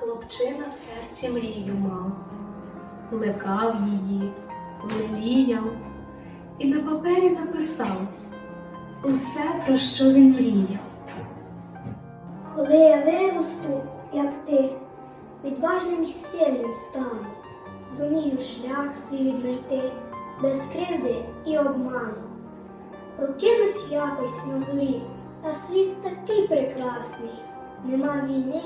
Хлопчина в серці мрію мав, плекав її, леліяв і на папері написав усе, про що він мріяв. Коли я виросту, як ти, відважним і сильним стану, зумію шлях свій віднайти, без кривди і обману. Прокинусь якось на зорі, та світ такий прекрасний. Нема війни,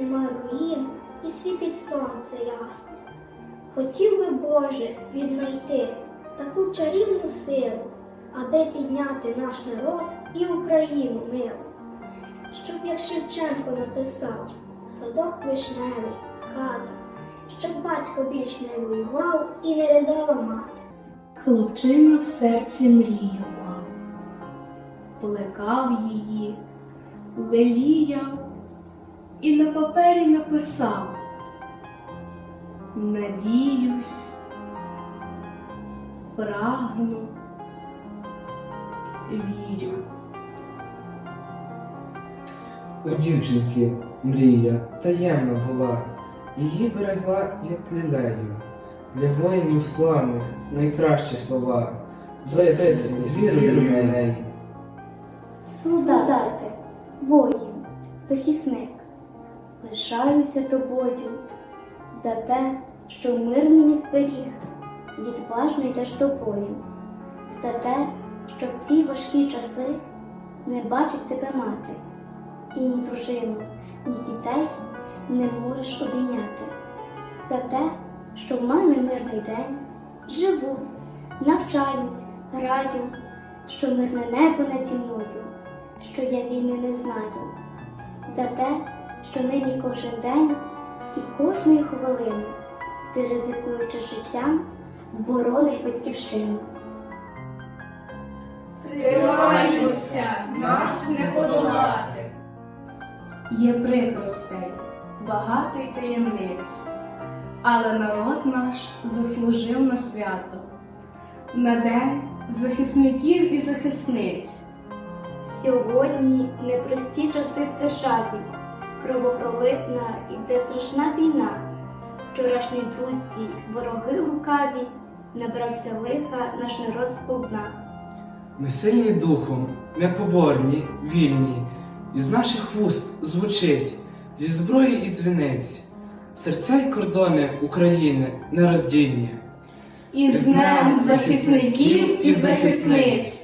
нема руїн, і світить сонце ясне. Хотів би, Боже, віднайти таку чарівну силу, аби підняти наш народ і Україну милу щоб як Шевченко написав садок вишневий, хата, щоб батько більш не воював і не ридала мати. Хлопчина в серці мрію мав, плекав її, леліяв і на папері написав Надіюсь, прагну, вірю. У дівчинки мрія таємна була, її берегла, як лілею. Для воїнів славних найкращі слова, записані з вірою в неї. Солдати, воїн, захисник, лишаюся тобою за те, що мир мені зберіг, відважно йдеш тобою, за те, що в ці важкі часи не бачить тебе мати, і ні дружину, ні дітей не можеш обійняти, за те, що в мене мирний день, живу, навчаюсь, граю, що мирне небо наді мною що я війни не знаю, за те, що нині кожен день і кожної хвилини ти, ризикуючи життям, борониш батьківщину. Тримаймося, нас не подолати. Є прикростей, багато й таємниць, але народ наш заслужив на свято, на день захисників і захисниць. Сьогодні непрості часи в державі, кровопролитна і де страшна війна. Вчорашні друзі, вороги лукаві, набрався лиха наш народ сповна. Ми сильні духом, непоборні, вільні, із наших вуст звучить зі зброї і дзвіниць, серця й кордони України нероздільні. І з днем захисників і захисниць.